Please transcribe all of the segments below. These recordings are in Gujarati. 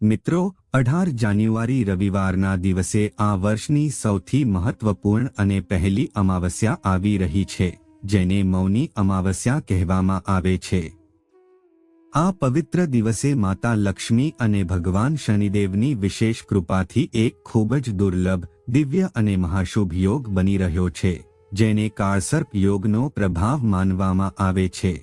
મિત્રો, અઢાર જાન્યુઆરી રવિવારના દિવસે આ વર્ષની સૌથી મહત્વપૂર્ણ અને પહેલી અમાવસ્યા આવી રહી છે, જેને મૌની અમાવસ્યા કહેવામાં આવે છે. આ પવિત્ર દિવસે માતા લક્ષ્મી અને ભગવાન શનિદેવની વિશેષ કૃપાથી એક ખૂબ જ દુર્લભ, દિવ્ય અને મહાશુભ યોગ બની રહ્યો છે, જેને કાળસર્પ યોગનો પ્રભાવ માનવામાં આવે છે.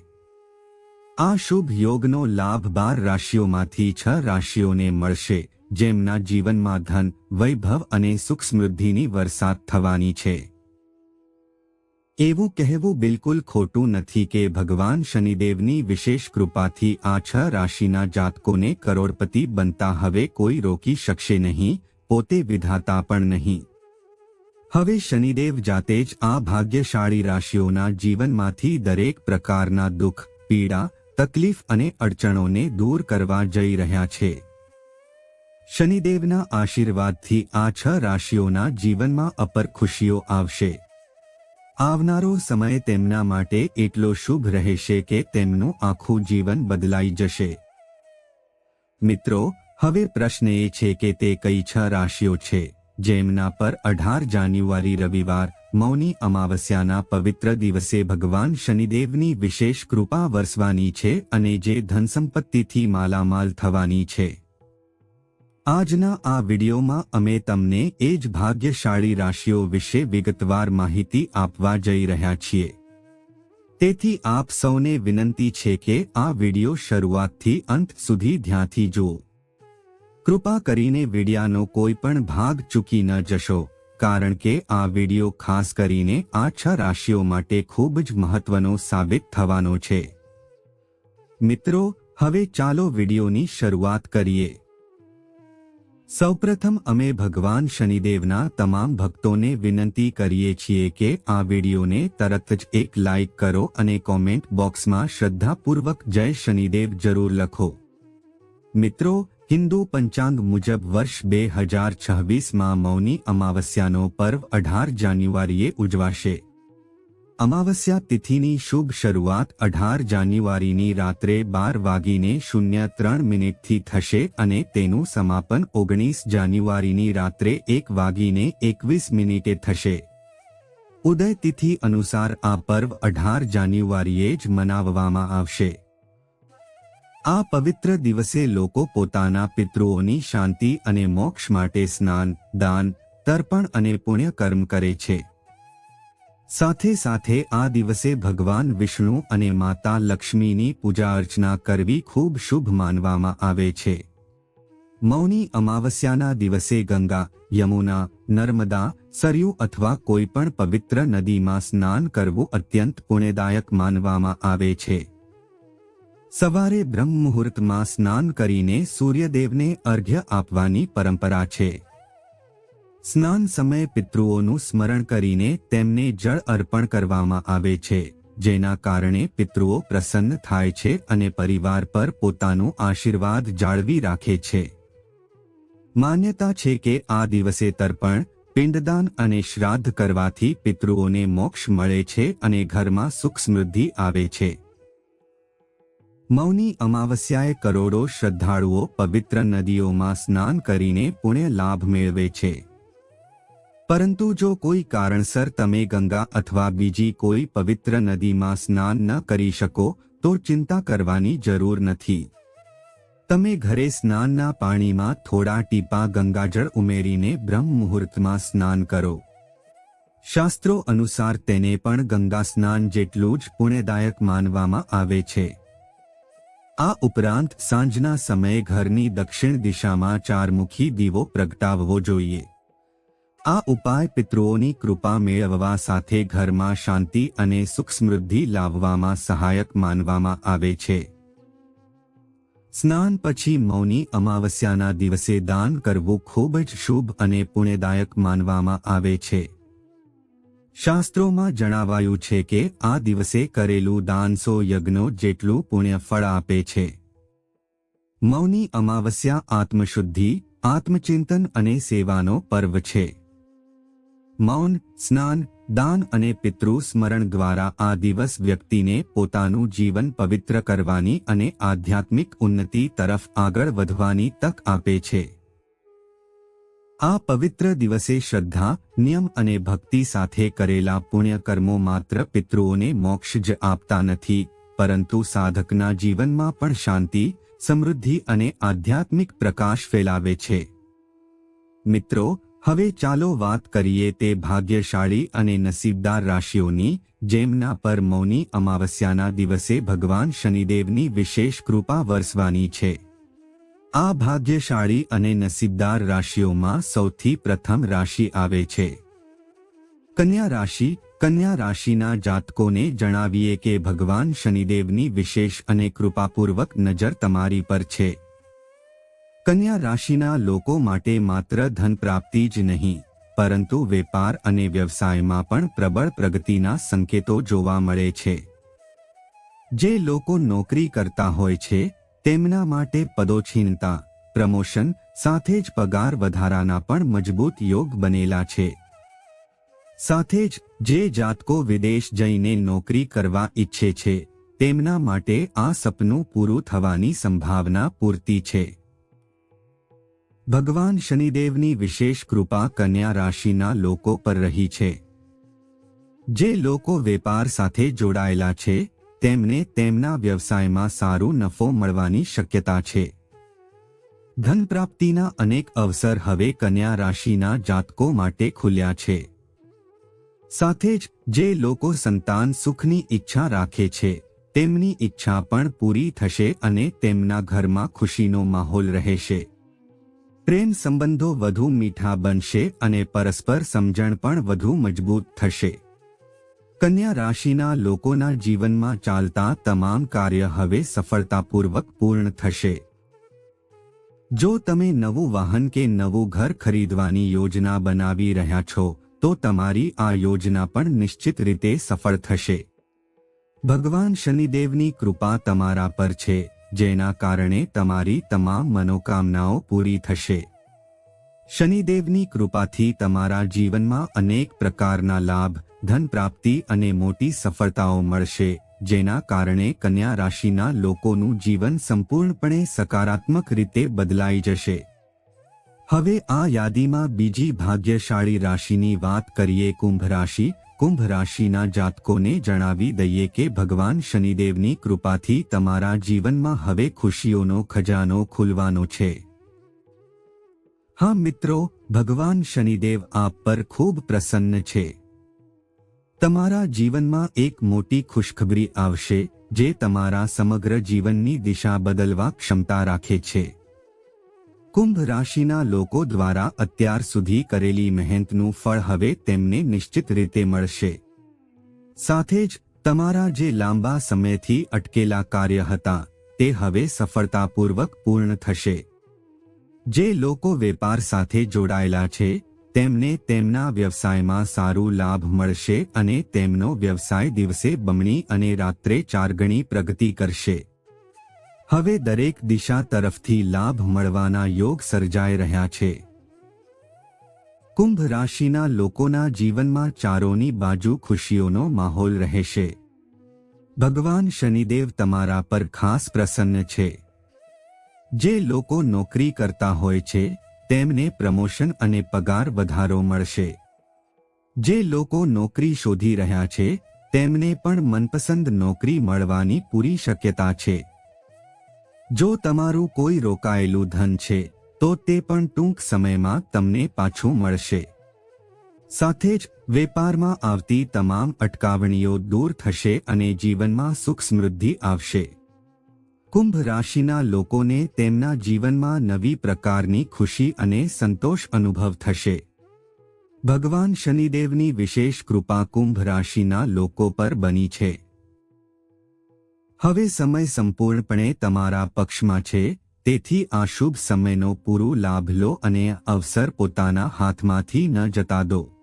આ શુભ યોગનો લાભ બાર રાશિઓમાંથી છ રાશિઓને મળશે, જેમના જીવનમાં ધન, વૈભવ અને સુખ સમૃદ્ધિની વરસાદ થવાની છે. એવું કહેવું બિલકુલ ખોટું નથી કે ભગવાન શનિદેવની વિશેષ કૃપાથી આ છ રાશિના જાતકોને કરોડપતિ બનતા હવે કોઈ રોકી શકશે નહીં, પોતે વિધાતા પણ નહીં. હવે શનિદેવ જાતે જ આ ભાગ્યશાળી રાશિઓના જીવનમાંથી દરેક પ્રકારના દુઃખ, પીડા તકલીફ અને અડચણોને દૂર કરવા જઈ રહ્યા છે. શનિદેવના આશીર્વાદથી આ છ રાશિઓના જીવનમાં અપર ખુશીઓ આવશે. આવનારો સમય તેમના માટે એટલો શુભ રહેશે કે તેમનું આખું જીવન બદલાઈ જશે. મિત્રો, હવે પ્રશ્ન એ છે કે તે કઈ છ રાશિઓ છે, જેમના પર અઢાર જાન્યુઆરી રવિવાર મૌની અમાવસ્યાના પવિત્ર દિવસે ભગવાન શનિદેવની વિશેષ કૃપા વરસવાની છે અને જે ધનસંપત્તિથી માલામાલ થવાની છે. આજના આ વિડીયોમાં અમે તમને એ જ ભાગ્યશાળી રાશિઓ વિશે વિગતવાર માહિતી આપવા જઈ રહ્યા છીએ. તેથી આપ સૌને વિનંતી છે કે આ વીડિયો શરૂઆતથી અંત સુધી ધ્યાનથી જુઓ. કૃપા કરીને વિડિયાનો કોઈ પણ ભાગ ચૂકી ન જશો. કારણ કે આ વિડિયો ખાસ કરીને આ છ રાશિઓ માટે ખૂબ જ મહત્વનો સાબિત થવાનો છે. મિત્રો, હવે ચાલો વિડિયોની શરૂઆત કરીએ. સૌપ્રથમ અમે ભગવાન શનિદેવના તમામ ભક્તોને વિનંતી કરીએ છીએ કે આ વિડિયોને તરત જ એક લાઇક કરો અને કોમેન્ટ બોક્સમાં શ્રદ્ધાપૂર્વક જય શનિદેવ જરૂર લખો. મિત્રો હિન્દુ પંચાંગ મુજબ વર્ષ બે હજાર છવ્વીસમાં મૌની અમાવસ્યાનો પર્વ અઢાર જાન્યુઆરીએ ઉજવાશે. અમાવસ્યા તિથિની શુભ શરૂઆત અઢાર જાન્યુઆરીની રાત્રે બાર વાગીને શૂન્ય ત્રણ મિનિટથી થશે અને તેનું સમાપન ઓગણીસ જાન્યુઆરીની રાત્રે એક વાગીને એકવીસ મિનિટે થશે. ઉદય તિથિ અનુસાર આ પર્વ અઢાર જાન્યુઆરીએ જ મનાવવામાં આવશે. આ પવિત્ર દિવસે લોકો પોતાના પિતૃઓની શાંતિ અને મોક્ષ માટે સ્નાન, દાન, તર્પણ અને પુણ્ય કર્મ કરે છે. સાથે સાથે આ દિવસે ભગવાન વિષ્ણુ અને માતા લક્ષ્મીની પૂજા અર્ચના કરવી ખૂબ શુભ માનવામાં આવે છે. મૌની અમાવસ્યાના દિવસે ગંગા, યમુના, નર્મદા, સરયુ અથવા કોઈ પણ પવિત્ર નદીમાં સ્નાન કરવું અત્યંત પુણ્યદાયક માનવામાં આવે છે. સવારે બ્રહ્મ મુહૂર્તમાં સ્નાન કરીને સૂર્યદેવને અર્ઘ્ય આપવાની પરંપરા છે. સ્નાન સમયે પિતૃઓનું સ્મરણ કરીને તેમને જળ અર્પણ કરવામાં આવે છે, જેના કારણે પિતૃઓ પ્રસન્ન થાય છે અને પરિવાર પર પોતાનું આશીર્વાદ જાળવી રાખે છે. માન્યતા છે કે આ દિવસે તર્પણ, પિંડદાન અને શ્રાદ્ધ કરવાથી પિતૃઓને મોક્ષ મળે છે અને ઘરમાં સુખ સમૃદ્ધિ આવે છે. મૌની અમાવસ્યાએ કરોડો શ્રદ્ધાળુઓ પવિત્ર નદીઓમાં સ્નાન કરીને પુણ્ય લાભ મેળવે છે. પરંતુ જો કોઈ કારણસર તમે ગંગા અથવા બીજી કોઈ પવિત્ર નદીમાં સ્નાન ન કરી શકો, તો ચિંતા કરવાની જરૂર નથી. તમે ઘરે સ્નાનના પાણીમાં થોડા ટીપા ગંગાજળ ઉમેરીને બ્રહ્મ મુહૂર્તમાં સ્નાન કરો. શાસ્ત્રો અનુસાર તેને પણ ગંગા સ્નાન જેટલું જ પુણ્યદાયક માનવામાં આવે છે. આ ઉપરાંત સાંજના સમયે ઘરની દક્ષિણ દિશામાં ચારમુખી દીવો પ્રગટાવવો જોઈએ. આ ઉપાય પિતૃઓની કૃપા મેળવવા સાથે ઘરમાં શાંતિ અને સુખ સમૃદ્ધિ લાવવામાં સહાયક માનવામાં આવે છે. સ્નાન પછી મૌની અમાવસ્યાના દિવસે દાન કરવું ખૂબ જ શુભ અને પુણ્યદાયક માનવામાં આવે છે. શાસ્ત્રોમાં જણાવાયું છે કે આ દિવસે કરેલું દાન સો યજ્ઞો જેટલું પુણ્ય ફળ આપે છે. મૌની અમાવસ્યા આત્મશુદ્ધિ, આત્મચિંતન અને સેવાનો પર્વ છે. મૌન, સ્નાન, દાન અને પિતૃ સ્મરણ દ્વારા આ દિવસ વ્યક્તિને પોતાનું જીવન પવિત્ર કરવાની અને આધ્યાત્મિક ઉન્નતિ તરફ આગળ વધવાની તક આપે છે. આ પવિત્ર દિવસે શ્રદ્ધા, નિયમ અને ભક્તિ સાથે કરેલા પુણ્યકર્મો માત્ર પિતૃઓને મોક્ષ જ આપતા નથી, પરંતુ સાધકના જીવનમાં પણ શાંતિ, સમૃદ્ધિ અને આધ્યાત્મિક પ્રકાશ ફેલાવે છે. મિત્રો, હવે ચાલો વાત કરીએ તે ભાગ્યશાળી અને નસીબદાર રાશિઓની, જેમના પર મૌની અમાવસ્યાના દિવસે ભગવાન શનિદેવની વિશેષ કૃપા વરસવાની છે. આ ભાગ્યશાળી અને નસીબદાર રાશિઓમાં સૌથી પ્રથમ રાશિ આવે છે. કન્યા રાશિ, કન્યા રાશિના જાતકોને જણાવીએ કે ભગવાન શનિદેવની વિશેષ અને કૃપાપૂર્વક નજર તમારી પર છે. કન્યા રાશિના લોકો માટે માત્ર ધન પ્રાપ્તિ જ નહીં, પરંતુ વેપાર અને વ્યવસાયમાં પણ પ્રબળ પ્રગતિના સંકેતો જોવા મળે છે. જે લોકો નોકરી કરતા હોય છે તેમના માટે પદોછીનતા, પ્રમોશન સાથે જ પગાર વધારાના પણ મજબૂત યોગ બનેલા છે. સાથે જ, જે જાતકો વિદેશ જઈને નોકરી કરવા ઈચ્છે છે, તેમના માટે આ સપનું પૂરું થવાની સંભાવના પૂરતી છે. ભગવાન શનિદેવની વિશેષ કૃપા કન્યા રાશિના લોકો પર રહી છે. જે લોકો વેપાર સાથે જોડાયેલા છે તેમને તેમના વ્યવસાયમાં સારો નફો મળવાની શક્યતા છે. ધન પ્રાપ્તિના અનેક અવસર હવે કન્યા રાશિના જાતકો માટે ખુલ્યા છે. સાથે જ, જે લોકો સંતાન સુખની ઈચ્છા રાખે છે, તેમની ઈચ્છા પણ પૂરી થશે અને તેમના ઘરમાં ખુશીનો માહોલ રહેશે. પ્રેમ સંબંધો વધુ મીઠા બનશે અને પરસ્પર સમજણ પણ વધુ મજબૂત થશે. કન્યા રાશિના લોકોના જીવનમાં ચાલતા તમામ કાર્ય હવે સફળતાપૂર્વક પૂર્ણ થશે. જો તમે નવું વાહન કે નવું ઘર ખરીદવાની યોજના બનાવી રહ્યા છો, તો તમારી આ યોજના પણ નિશ્ચિત રીતે સફળ થશે. ભગવાન શનિદેવની કૃપા તમારા પર છે, જેના કારણે તમારી તમામ મનોકામનાઓ પૂરી થશે. શનિદેવની કૃપાથી તમારા જીવનમાં અનેક પ્રકારના લાભ ધન પ્રાપ્તિ અને મોટી સફળતાઓ મળશે, જેના કારણે કન્યા રાશિના લોકોનું જીવન સંપૂર્ણપણે સકારાત્મક રીતે બદલાઈ જશે. હવે આ યાદીમાં બીજી ભાગ્યશાળી રાશિની વાત કરીએ કુંભ રાશિ. કુંભ રાશિના જાતકોને જણાવી દઈએ કે ભગવાન શનિદેવની કૃપાથી તમારા જીવનમાં હવે ખુશીઓનો ખજાનો ખુલવાનો છે. હા મિત્રો, ભગવાન શનિદેવ આપ પર ખૂબ પ્રસન્ન છે. તમારા જીવનમાં એક મોટી ખુશખબરી આવશે, જે તમારા સમગ્ર જીવનની દિશા બદલવા ક્ષમતા રાખે છે. કુંભ રાશિના લોકો દ્વારા અત્યાર સુધી કરેલી મહેનતનું ફળ હવે તેમને નિશ્ચિત રીતે મળશે. સાથે જ, તમારા જે લાંબા સમયથી અટકેલા કાર્ય હતા, તે હવે સફળતાપૂર્વક પૂર્ણ થશે. જે લોકો વેપાર સાથે જોડાયેલા છે તેમને તેમના વ્યવસાયમાં સારું લાભ મળશે અને તેમનો વ્યવસાય દિવસે બમણી અને રાત્રે ચાર ગણી પ્રગતિ કરશે. હવે દરેક દિશા તરફથી લાભ મળવાના યોગ સર્જાઈ રહ્યા છે. કુંભ રાશિના લોકોના જીવનમાં ચારોની બાજુ ખુશીઓનો માહોલ રહેશે. ભગવાન શનિદેવ તમારા પર ખાસ પ્રસન્ન છે. જે લોકો નોકરી કરતા હોય છે તેમને પ્રમોશન અને પગાર વધારો મળશે. જે લોકો નોકરી શોધી રહ્યા છે, તેમને પણ મનપસંદ નોકરી મળવાની પૂરી શક્યતા છે. જો તમારું કોઈ રોકાયેલું ધન છે, તો તે પણ ટૂંક સમયમાં તમને પાછું મળશે. સાથે જ, વેપારમાં આવતી તમામ અટકાવણીઓ દૂર થશે અને જીવનમાં સુખ સમૃદ્ધિ આવશે. કુંભ રાશિના લોકોને તેમના જીવનમાં નવી પ્રકારની ખુશી અને સંતોષ અનુભવ થશે. ભગવાન શનિદેવની વિશેષ કૃપા કુંભ રાશિના લોકો પર બની છે. હવે સમય સંપૂર્ણપણે તમારા પક્ષમાં છે, તેથી આ શુભ સમયનો પૂરો લાભ લો અને અવસર પોતાના હાથમાંથી ન જતા દો.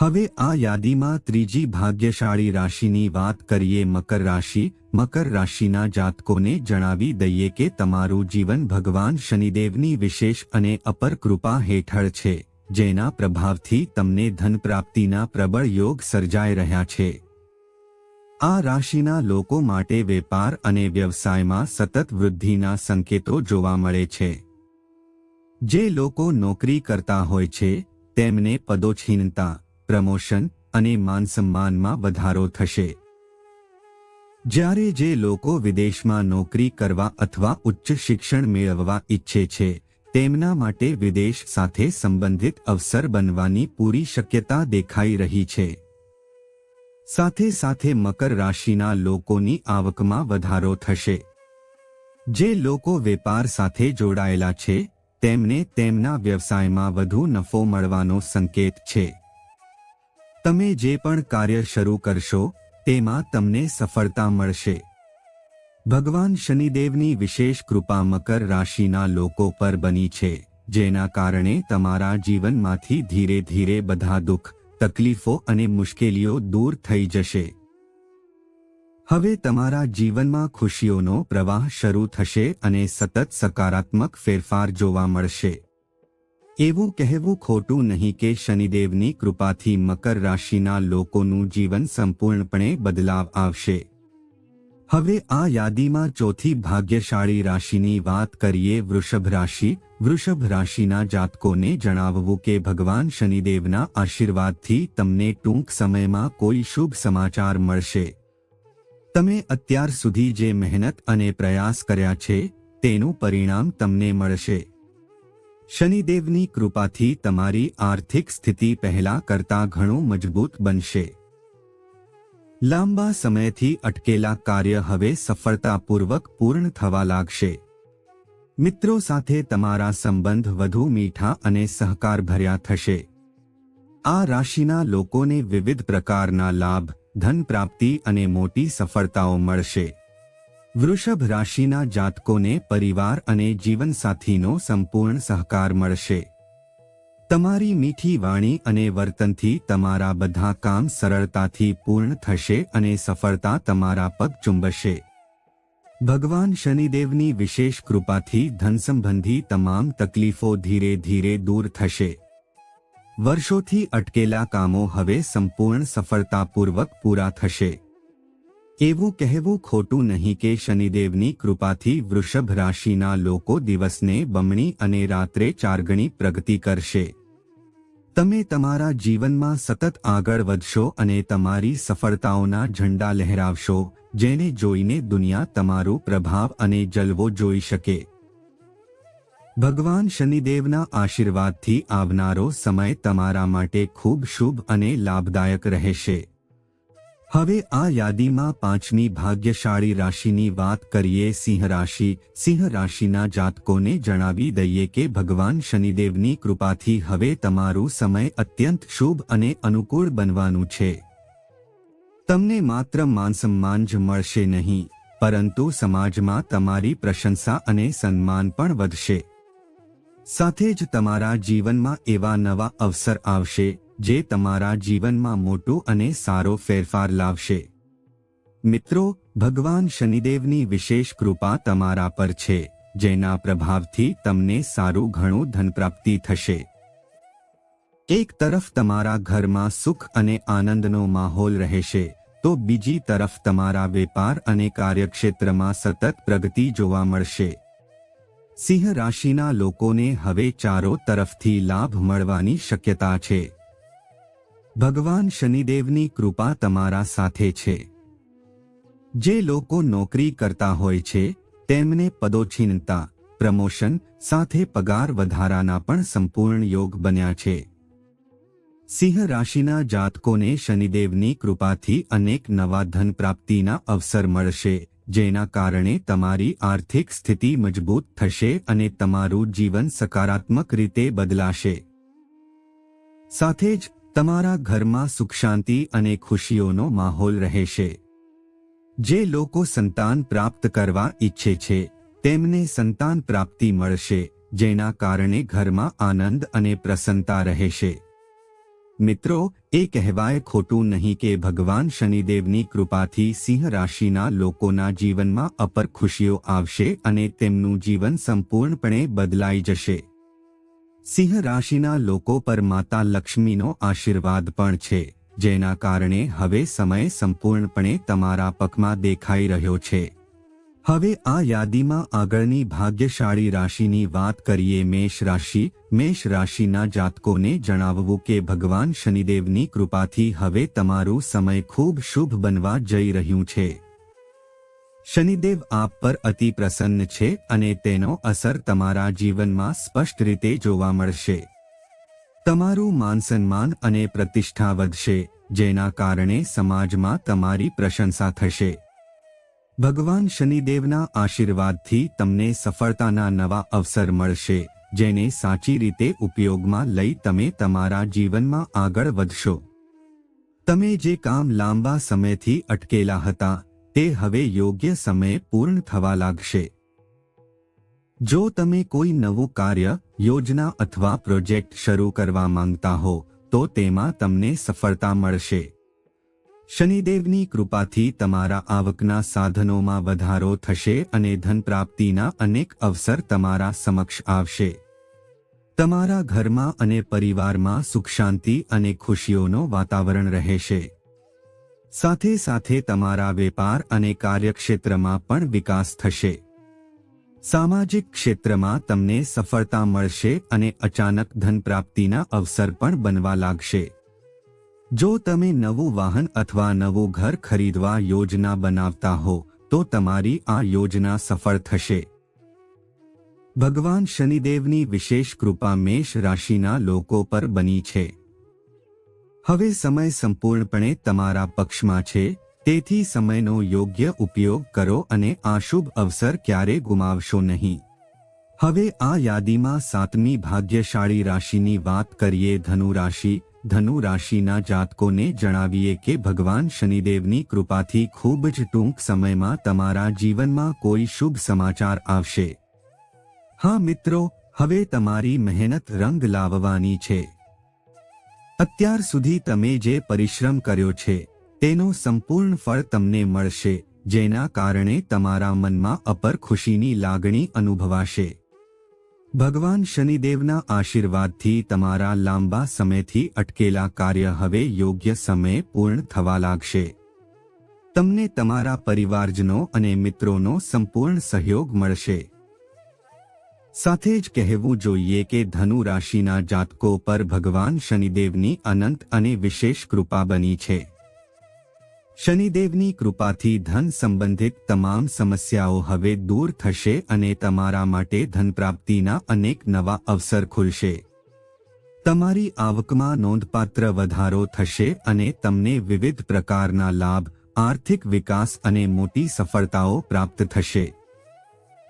હવે આ યાદીમાં ત્રીજી ભાગ્યશાળી રાશિની વાત કરીએ મકર રાશિ. મકર રાશિના જાતકોને જણાવી દઈએ કે તમારું જીવન ભગવાન શનિદેવની વિશેષ અને અપર કૃપા હેઠળ છે, જેના પ્રભાવથી તમને ધન પ્રાપ્તિના પ્રબળ યોગ સર્જાઈ રહ્યા છે. આ રાશિના લોકો માટે વેપાર અને વ્યવસાયમાં સતત વૃદ્ધિના સંકેતો જોવા મળે છે. જે લોકો નોકરી કરતા હોય છે, તેમને પદોછીનતા પ્રમોશન અને માનસન્માનમાં વધારો થશે. જ્યારે જે લોકો વિદેશમાં નોકરી કરવા અથવા ઉચ્ચ શિક્ષણ મેળવવા ઈચ્છે છે, તેમના માટે વિદેશ સાથે સંબંધિત અવસર બનવાની પૂરી શક્યતા દેખાઈ રહી છે. સાથે સાથે મકર રાશિના લોકોની આવકમાં વધારો થશે. જે લોકો વેપાર સાથે જોડાયેલા છે, તેમને તેમના વ્યવસાયમાં વધુ નફો મળવાનો સંકેત છે. તમે જે પણ કાર્ય શરૂ કરશો, તેમાં તમને સફળતા મળશે. ભગવાન શનિદેવની વિશેષ કૃપા મકર રાશિના લોકો પર બની છે, જેના કારણે તમારા જીવનમાંથી ધીરે ધીરે બધા દુઃખ, તકલીફો અને મુશ્કેલીઓ દૂર થઈ જશે. હવે તમારા જીવનમાં ખુશીઓનો પ્રવાહ શરૂ થશે અને સતત સકારાત્મક ફેરફાર જોવા મળશે. એવું કહેવું ખોટું નહીં કે શનિદેવની કૃપાથી મકર રાશિના લોકોનું જીવન સંપૂર્ણપણે બદલાવ આવશે. હવે આ યાદીમાં ચોથી ભાગ્યશાળી રાશિની વાત કરીએ વૃષભ રાશિ. વૃષભ રાશિના જાતકોને જણાવવું કે ભગવાન શનિદેવના આશીર્વાદથી તમને ટૂંક સમયમાં કોઈ શુભ સમાચાર મળશે. તમે અત્યાર સુધી જે મહેનત અને પ્રયાસ કર્યા છે, તેનું પરિણામ તમને મળશે. શનિદેવની કૃપાથી તમારી આર્થિક સ્થિતિ પહેલા કરતાં ઘણું મજબૂત બનશે. લાંબા સમયથી અટકેલા કાર્ય હવે સફળતાપૂર્વક પૂર્ણ થવા લાગશે. મિત્રો સાથે તમારા સંબંધ વધુ મીઠા અને સહકાર ભર્યા થશે. આ રાશિના લોકોને વિવિધ પ્રકારના લાભ ધન પ્રાપ્તિ અને મોટી સફળતાઓ મળશે. વૃષભ રાશિના જાતકોને પરિવાર અને જીવનસાથીનો સંપૂર્ણ સહકાર મળશે. તમારી મીઠી વાણી અને વર્તનથી તમારા બધા કામ સરળતાથી પૂર્ણ થશે અને સફળતા તમારા પગ ચુંબશે. ભગવાન શનિદેવની વિશેષ કૃપાથી ધન સંબંધી તમામ તકલીફો ધીરે ધીરે દૂર થશે. વર્ષોથી અટકેલા કામો હવે સંપૂર્ણ સફળતાપૂર્વક પૂરા થશે. એવું કહેવું ખોટું નહીં કે શનિદેવની કૃપાથી વૃષભ રાશિના લોકો દિવસને બમણી અને રાત્રે ચારગણી પ્રગતિ કરશે. તમે તમારા જીવનમાં સતત આગળ વધશો અને તમારી સફળતાઓના ઝંડા લહેરાવશો, જેને જોઈને દુનિયા તમારું પ્રભાવ અને જલવો જોઈ શકે. ભગવાન શનિદેવના આશીર્વાદથી આવનારો સમય તમારા માટે ખૂબ શુભ અને લાભદાયક રહેશે. હવે આ યાદીમાં પાંચમી ભાગ્યશાળી રાશિની વાત કરીએ સિંહ રાશિ. સિંહ રાશિના જાતકોને જણાવી દઈએ કે ભગવાન શનિદેવની કૃપાથી હવે તમારું સમય અત્યંત શુભ અને અનુકૂળ બનવાનું છે. તમને માત્ર માનસન્માન જ મળશે નહીં, પરંતુ સમાજમાં તમારી પ્રશંસા અને સન્માન પણ વધશે. સાથે જ તમારા જીવનમાં એવા નવા અવસર આવશે. જે તમારા જીવનમાં મોટું અને સારો ફેરફાર લાવશે. મિત્રો, ભગવાન શનિદેવની વિશેષ કૃપા તમારા પર છે, જેના પ્રભાવથી તમને સારું ઘણું ધન પ્રાપ્તિ થશે. એક તરફ તમારા ઘરમાં સુખ અને આનંદનો માહોલ રહેશે, તો બીજી તરફ તમારા વેપાર અને કાર્યક્ષેત્રમાં સતત પ્રગતિ જોવા મળશે. સિંહ રાશિના લોકોને હવે ચારો તરફથી લાભ મળવાની શક્યતા છે. ભગવાન શનિદેવની કૃપા તમારા સાથે છે. જે લોકો નોકરી કરતા હોય છે, તેમને પદોછીનતા પ્રમોશન સાથે પગાર વધારાના પણ સંપૂર્ણ યોગ બન્યા છે. સિંહ રાશિના જાતકોને શનિદેવની કૃપાથી અનેક નવા ધન પ્રાપ્તિના અવસર મળશે, જેના કારણે તમારી આર્થિક સ્થિતિ મજબૂત થશે અને તમારું જીવન સકારાત્મક રીતે બદલાશે. સાથે જ તમારા ઘરમાં સુખ શાંતિ અને ખુશીઓનો માહોલ રહેશે. જે લોકો સંતાન પ્રાપ્ત કરવા ઈચ્છે છે, તેમને સંતાન પ્રાપ્તિ મળશે, જેના કારણે ઘરમાં આનંદ અને પ્રસન્નતા રહેશે. મિત્રો, એ કહેવાય ખોટું નહીં કે ભગવાન શનિદેવની કૃપાથી સિંહ રાશિના લોકોના જીવનમાં અપર ખુશીઓ આવશે અને તેમનું જીવન સંપૂર્ણપણે બદલાઈ જશે. સિંહ રાશિના લોકો પર માતા લક્ષ્મીનો આશીર્વાદ પણ છે, જેના કારણે હવે સમય સંપૂર્ણપણે તમારા પગમાં દેખાઈ રહ્યો છે. હવે આ યાદીમાં આગળની ભાગ્યશાળી રાશિની વાત કરીએ મેષ રાશિ. મેષ રાશિના જાતકોને જણાવવું કે ભગવાન શનિદેવની કૃપાથી હવે તમારું સમય ખૂબ શુભ બનવા જઈ રહ્યું છે. શનિદેવ આપ પર અતિ પ્રસન્ન છે અને તેનો અસર તમારા જીવનમાં સ્પષ્ટ રીતે જોવા મળશે. તમારું માન સન્માન અને પ્રતિષ્ઠા વધશે, જેના કારણે સમાજમાં તમારી પ્રશંસા થશે. ભગવાન શનિદેવના આશીર્વાદથી તમને સફળતાના નવા અવસર મળશે, જેને સાચી રીતે ઉપયોગમાં લઈ તમે તમારા જીવનમાં આગળ વધશો. તમે જે કામ લાંબા સમયથી અટકેલા હતા તે હવે યોગ્ય સમયે પૂર્ણ થવા લાગશે. જો તમે કોઈ નવું કાર્ય, યોજના અથવા પ્રોજેક્ટ શરૂ કરવા માંગતા હો, તો તેમાં તમને સફળતા મળશે. શનિદેવની કૃપાથી તમારા આવકના સાધનોમાં વધારો થશે અને ધન પ્રાપ્તિના અનેક અવસર તમારા સમક્ષ આવશે. તમારા ઘરમાં અને પરિવારમાં સુખ શાંતિ અને ખુશીઓનો વાતાવરણ રહેશે. સાથે સાથે તમારા વેપાર અને કાર્યક્ષેત્રમાં પણ વિકાસ થશે. સામાજિક ક્ષેત્રમાં તમને સફળતા મળશે અને અચાનક ધન પ્રાપ્તિના અવસર પણ બનવા લાગશે. જો તમે નવું વાહન અથવા નવું ઘર ખરીદવા યોજના બનાવતા હો, તો તમારી આ યોજના સફળ થશે. ભગવાન શનિદેવની વિશેષ કૃપા મેષ રાશિના લોકો પર બની છે. હવે સમય સંપૂર્ણપણે તમારા પક્ષમાં છે, તેથી સમયનો યોગ્ય ઉપયોગ કરો અને આ શુભ અવસર ક્યારે ગુમાવશો નહીં. હવે આ યાદીમાં સાતમી ભાગ્યશાળી રાશિની વાત કરીએ ધનુ રાશિ ધનુ રાશિના જાતકોને જણાવીએ કે ભગવાન શનિદેવની કૃપાથી ખૂબ જ ટૂંક સમયમાં તમારા જીવનમાં કોઈ શુભ સમાચાર આવશે. હા મિત્રો, હવે તમારી મહેનત રંગ લાવવાની છે. અત્યાર સુધી તમે જે પરિશ્રમ કર્યો છે, તેનો સંપૂર્ણ ફળ તમને મળશે, જેના કારણે તમારા મનમાં અપર ખુશીની લાગણી અનુભવાશે. ભગવાન શનિદેવના આશીર્વાદથી તમારા લાંબા સમયથી અટકેલા કાર્ય હવે યોગ્ય સમયે પૂર્ણ થવા લાગશે. તમને તમારા પરિવારજનો અને મિત્રોનો સંપૂર્ણ સહયોગ મળશે. સાથે જ કહેવું જોઈએ કે ધનુ રાશિના જાતકો પર ભગવાન શનિદેવની અનંત અને વિશેષ કૃપા બની છે. શનિદેવની કૃપાથી ધન સંબંધિત તમામ સમસ્યાઓ હવે દૂર થશે અને તમારા માટે ધન પ્રાપ્તિના અનેક નવા અવસર ખુલશે. તમારી આવકમાં નોંધપાત્ર વધારો થશે અને તમને વિવિધ પ્રકારના લાભ, આર્થિક વિકાસ અને મોટી સફળતાઓ પ્રાપ્ત થશે.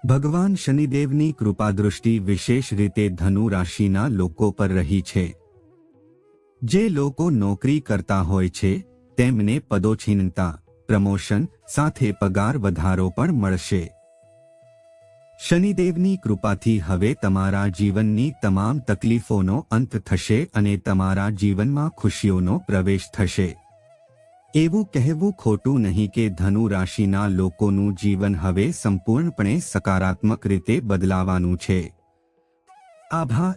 ભગવાન શનિદેવની કૃપાદૃષ્ટિ વિશેષ રીતે ધનુ રાશિના લોકો પર રહી છે. જે લોકો નોકરી કરતા હોય છે, તેમને પદોછીનતા પ્રમોશન સાથે પગાર વધારો પણ મળશે. શનિદેવની કૃપાથી હવે તમારા જીવનની તમામ તકલીફોનો અંત થશે અને તમારા જીવનમાં ખુશીઓનો પ્રવેશ થશે. એવું કહેવું ખોટું નહીં કે ધનુ રાશિના લોકોનું જીવન હવે સંપૂર્ણપણે સકારાત્મક રીતે બદલાવાનું છે. આભાર.